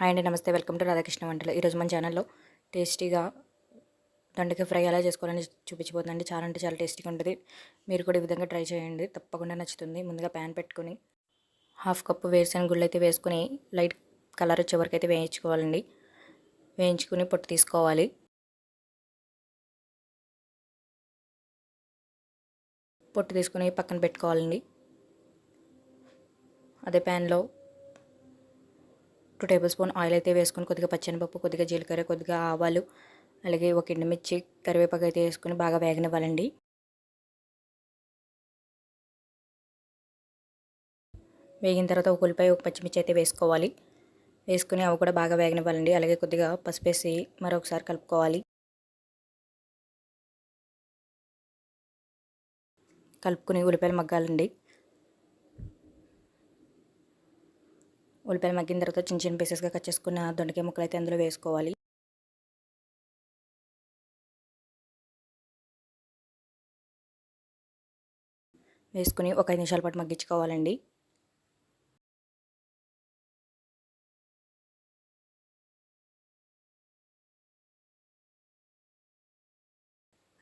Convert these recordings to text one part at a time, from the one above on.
Hi అండి నమస్తే. Welcome to Radhakrishna వంటలు. ఈరోజు మన ఛానల్లో టేస్టీగా దొండకాయ ఫ్రై ఎలా చేసుకోవాలని చూపించిపోతుందండి చాలా అంటే చాలా టేస్టీగా ఉంటుంది. మీరు కూడా ఈ విధంగా ట్రై చేయండి. తప్పకుండా నచ్చుతుంది. ముందుగా ప్యాన్ పెట్టుకుని హాఫ్ కప్పు వేరుశనగ గుళ్ళు అయితే వేసుకుని లైట్ కలర్ వచ్చే వరకు అయితే వేయించుకోవాలండి. వేయించుకుని పొట్టు తీసుకోవాలి. పొట్టు తీసుకుని పక్కన పెట్టుకోవాలండి. అదే ప్యాన్లో టూ టేబుల్ స్పూన్ ఆయిల్ అయితే వేసుకొని కొద్దిగా పచ్చనిపప్పు కొద్దిగా జీలకర్ర కొద్దిగా ఆవాలు అలాగే ఒక ఎండుమిర్చి కరివేపాకు అయితే వేసుకొని బాగా వేగనివ్వాలండి. వేగిన తర్వాత ఒక ఉల్లిపాయ ఒక పచ్చిమిర్చి అయితే వేసుకోవాలి. వేసుకుని అవి కూడా బాగా వేగనివ్వాలండి. అలాగే కొద్దిగా పసుపు వేసి మరొకసారి కలుపుకోవాలి. కలుపుకుని ఉల్లిపాయలు మగ్గాలండి. ఉల్లిపాయలు మగ్గిన తర్వాత చిన్న చిన్న పీసెస్గా కట్ చేసుకున్న దొండకాయ ముక్కలు అయితే అందులో వేసుకోవాలి. వేసుకుని ఒక ఐదు నిమిషాల పాటు మగ్గించుకోవాలండి.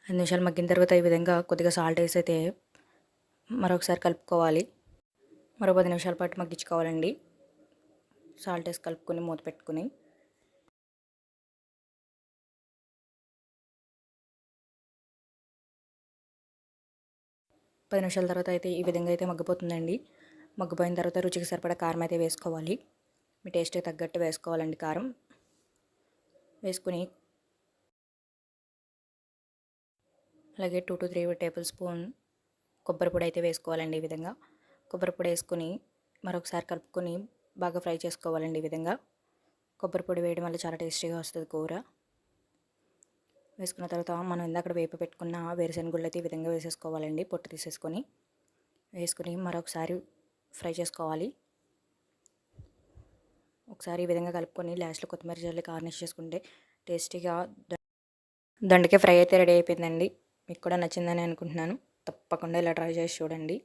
ఐదు నిమిషాలు మగ్గిన తర్వాత ఈ విధంగా కొద్దిగా సాల్ట్ వేసి అయితే మరొకసారి కలుపుకోవాలి. మరో పది నిమిషాల పాటు మగ్గించుకోవాలండి. సాల్ట్ వేసి కలుపుకొని మూత పెట్టుకుని పది నిమిషాల తర్వాత అయితే ఈ విధంగా అయితే మగ్గిపోతుందండి. మగ్గిపోయిన తర్వాత రుచికి సరిపడా కారం అయితే వేసుకోవాలి. మీ టేస్ట్కి తగ్గట్టు వేసుకోవాలండి కారం. వేసుకుని అలాగే two to three tablespoon కొబ్బరి పొడి అయితే వేసుకోవాలండి ఈ విధంగా. కొబ్బరి పొడి వేసుకుని మరొకసారి కలుపుకొని బాగా ఫ్రై చేసుకోవాలండి ఈ విధంగా. కొబ్బరి పొడి వేయడం వల్ల చాలా టేస్టీగా వస్తుంది కూర. వేసుకున్న తర్వాత మనం ఇందాక వేప పెట్టుకున్న వేరుశెనగుళ్ళు అయితే ఈ విధంగా వేసేసుకోవాలండి. పొట్టు తీసేసుకొని వేసుకుని మరొకసారి ఫ్రై చేసుకోవాలి. ఒకసారి ఈ విధంగా కలుపుకొని లాస్ట్లో కొత్తిమీర జల్లి గార్నిష్ చేసుకుంటే టేస్టీగా దండకే ఫ్రై అయితే రెడీ అయిపోయిందండి. మీకు కూడా నచ్చిందని అనుకుంటున్నాను. తప్పకుండా ఇలా ట్రై చేసి చూడండి.